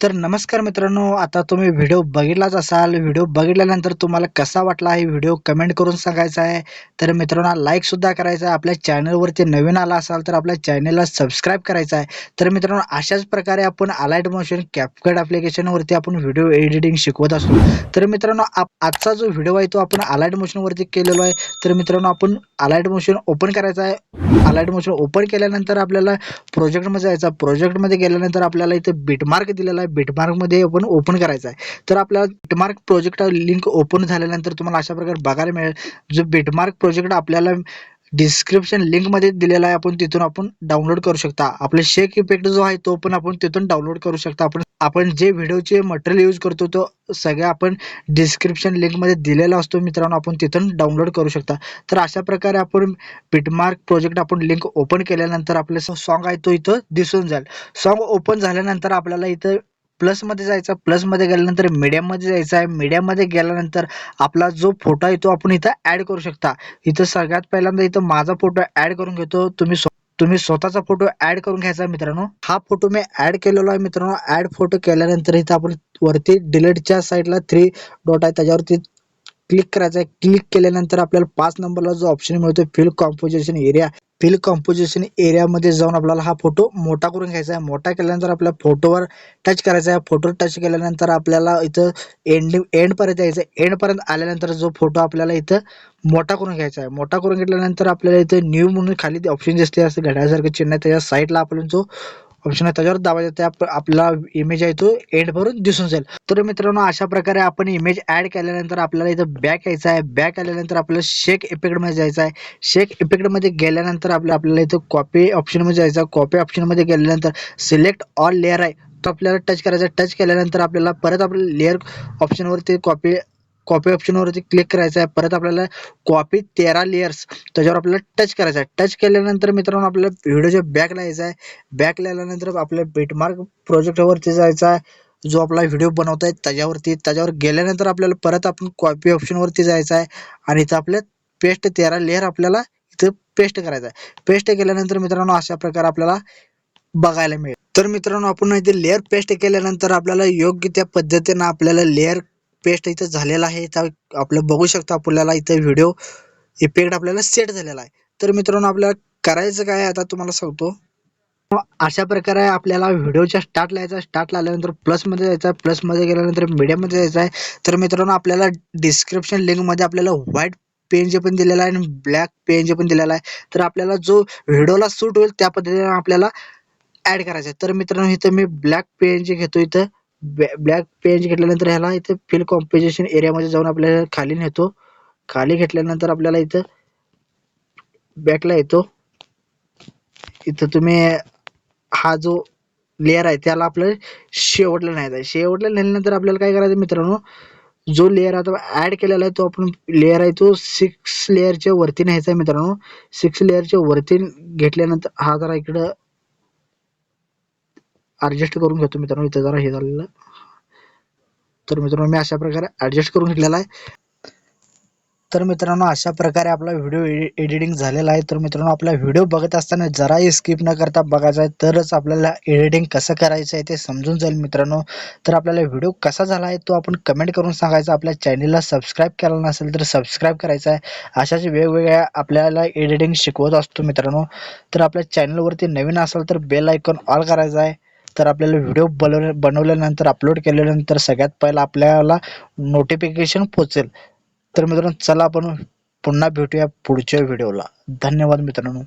तर नमस्कार मित्रांनो आता तुम्ही व्हिडिओ बघितलाच असाल. व्हिडिओ बघितल्यानंतर तुम्हाला कसा वाटला हे व्हिडिओ कमेंट करून सांगायचा आहे. तर मित्रांनो लाईकसुद्धा करायचा आहे. आपल्या चॅनलवरती नवीन आला असाल तर आपल्या चॅनलला सबस्क्राईब करायचा आहे. तर मित्रांनो अशाच प्रकारे आपण अलाइट मोशन कॅपकट ॲप्लिकेशनवरती आपण व्हिडिओ एडिटिंग शिकवत असतो तर मित्रांनो आप आजचा जो व्हिडिओ आहे तो आपण अलाईट मोशनवरती केलेलो आहे. तर मित्रांनो आपण अलाइट मोशन ओपन करायचा आहे. अलाईट मोशन ओपन केल्यानंतर आपल्याला प्रोजेक्टमध्ये जायचा प्रोजेक्टमध्ये गेल्यानंतर आपल्याला इथं बिटमार्क दिलेला आहे. बिटमार्कमध्ये आपण ओपन करायचा आहे. तर आपल्याला बिटमार्क प्रोजेक्ट लिंक ओपन झाल्यानंतर तुम्हाला अशा प्रकारे बघायला मिळेल. जो बिटमार्क प्रोजेक्ट आपल्याला डिस्क्रिप्शन लिंकमध्ये दिलेला आहे आपण तिथून आपण डाउनलोड करू शकता. आपले शेक इफेक्ट जो आहे तो पण आपण तिथून डाउनलोड करू शकता. आपण आपण जे व्हिडिओचे मटेरियल यूज करतो तो सगळ्या आपण डिस्क्रिप्शन लिंकमध्ये दिलेला असतो मित्रांनो. आपण तिथून डाउनलोड करू शकता. तर अशा प्रकारे आपण बिटमार्क प्रोजेक्ट आपण लिंक ओपन केल्यानंतर आपलं सॉन्ग आहे तो इथं दिसून जाईल. सॉन्ग ओपन झाल्यानंतर आपल्याला इथं प्लसमध्ये जायचं प्लसमध्ये गेल्यानंतर मीडियममध्ये जायचं आहे. मीडियममध्ये गेल्यानंतर आपला जो फोटो आहे तो आपण इथं ॲड करू शकता. इथं सगळ्यात पहिल्यांदा इथं माझा फोटो ॲड करून घेतो. तुम्ही तुम्ही स्वतःचा फोटो ॲड करून घ्यायचा आहे मित्रांनो. हा फोटो मी ॲड केलेला आहे मित्रांनो. ॲड फोटो केल्यानंतर इथं आपण वरती डिलीटच्या साईडला थ्री डॉट आहे. त्याच्यावरती क्लिक करायचं आहे क्लिक केल्यानंतर आपल्याला पाच नंबरला जो ऑप्शन मिळतो fill composition area fill composition एरियामध्ये जाऊन आपल्याला हा फोटो मोठा करून घ्यायचा आहे. मोठा केल्यानंतर आपल्या फोटोवर टच करायचा आहे. फोटो टच केल्यानंतर आपल्याला इथं एंड एंडपर्यंत यायचं आहे एंडपर्यंत आल्यानंतर जो फोटो आपल्याला इथं मोठा करून घ्यायचा आहे. मोठा करून घेतल्यानंतर आपल्याला इथं न्यू म्हणून खाली ऑप्शन दिसते असं घड्यासारखं चिन्ह आहे. त्याच्या साईडला आपण जो ऑप्शन आहे त्याच्यावर दाबायचं त्या आपला इमेज आहे तो एंड भरून दिसून जाईल. तर मित्रांनो अशा प्रकारे आपण इमेज ऍड केल्यानंतर आपल्याला इथं बॅक यायचं आहे. बॅक आल्यानंतर आपल्याला शेक इफेक्टमध्ये जायचं आहे. शेक इफेक्टमध्ये गेल्यानंतर आपल्या आपल्याला इथं कॉपी ऑप्शनमध्ये जायचं कॉपी ऑप्शनमध्ये गेल्यानंतर सिलेक्ट ऑल लेअर आहे. तो आपल्याला टच करायचा टच केल्यानंतर आपल्याला परत आपल्या लेअर ऑप्शनवरती कॉपी कॉपी ऑप्शनवरती क्लिक करायचं आहे. परत आपल्याला कॉपी तेरा लेयर्स त्याच्यावर आपल्याला टच करायचं आहे. टच केल्यानंतर मित्रांनो आपल्याला व्हिडिओच्या बॅकला यायचं आहे. बॅकला आल्यानंतर आपल्या बेटमार्क प्रोजेक्टवरती जायचं आहे. जो आपला व्हिडिओ बनवत आहे त्याच्यावरती त्याच्यावर गेल्यानंतर आपल्याला परत आपण कॉपी ऑप्शनवरती जायचं आहे. आणि इथं आपल्या पेस्ट तेरा लेअर आपल्याला इथं पेस्ट करायचं आहे. पेस्ट केल्यानंतर मित्रांनो अशा प्रकारे आपल्याला बघायला मिळेल. तर मित्रांनो आपण इथे लेअर पेस्ट केल्यानंतर आपल्याला योग्य त्या पद्धतीनं आपल्याला लेअर पेस्ट इथं झालेला आहे. त्या आपलं बघू शकता आपल्याला इथं व्हिडिओ इफेक्ट आपल्याला सेट झालेला आहे. तर मित्रांनो आपल्याला करायचं काय आता तुम्हाला सांगतो. अशा प्रकारे आपल्याला व्हिडिओच्या स्टार्टला यायचं स्टार्टला आल्यानंतर प्लसमध्ये जायचं प्लसमध्ये गेल्यानंतर मीडियममध्ये जायचं आहे. तर मित्रांनो आपल्याला डिस्क्रिप्शन लिंकमध्ये आपल्याला व्हाईट पेन जे पण दिलेला आहे आणि ब्लॅक पेन जे पण दिलेला आहे तर आपल्याला जो व्हिडिओला सूट होईल त्या पद्धतीने आपल्याला ॲड करायचं आहे. तर मित्रांनो इथं मी ब्लॅक पेन जे घेतो इथं ब्लॅक पेज घेतल्यानंतर ह्याला इथं फिल कॉम्पोजिशन एरियामध्ये जाऊन आपल्याला खाली नेतो. खाली घेतल्यानंतर आपल्याला इथं बॅकला येतो. इथं तुम्ही हा जो लेअर आहे त्याला आपल्याला शेवटला न्यायचा आहे. शेवटला नेल्यानंतर आपल्याला काय करायचं मित्रांनो? जो लेअर आता ॲड केलेला आहे तो आपण लेअर आहे तो सिक्स लेअरच्या वरती न्यायचा आहे मित्रांनो. सिक्स लेअरच्या वरती घेतल्यानंतर हा जरा इकडं ॲडजस्ट करून घेतो मित्रांनो. इथं जरा हे झालेलं. तर मित्रांनो मी अशा प्रकारे ॲडजस्ट करून घेतलेला आहे. तर मित्रांनो अशा प्रकारे आपला व्हिडिओ एडिटिंग झालेला आहे. तर मित्रांनो आपला व्हिडिओ बघत असताना जराही स्किप न करता बघायचा आहे तरच आपल्याला एडिटिंग कसं करायचं आहे ते समजून जाईल मित्रांनो. तर आपल्याला व्हिडिओ कसा झाला आहे तो आपण कमेंट करून सांगायचा. आपल्या चॅनलला सबस्क्राईब केला नसेल तर सबस्क्राईब करायचा आहे. अशाच वेगवेगळ्या आपल्याला एडिटिंग शिकवत असतो मित्रांनो. तर आपल्या चॅनलवरती नवीन असाल तर बेल आयकॉन ऑल करायचा आहे. तर आपल्याला व्हिडिओ बनव बनवल्यानंतर अपलोड केल्यानंतर सगळ्यात पहिला आपल्याला नोटिफिकेशन पोचेल. तर मित्रांनो चला आपण पुन्हा भेटूया पुढच्या व्हिडिओला धन्यवाद मित्रांनो.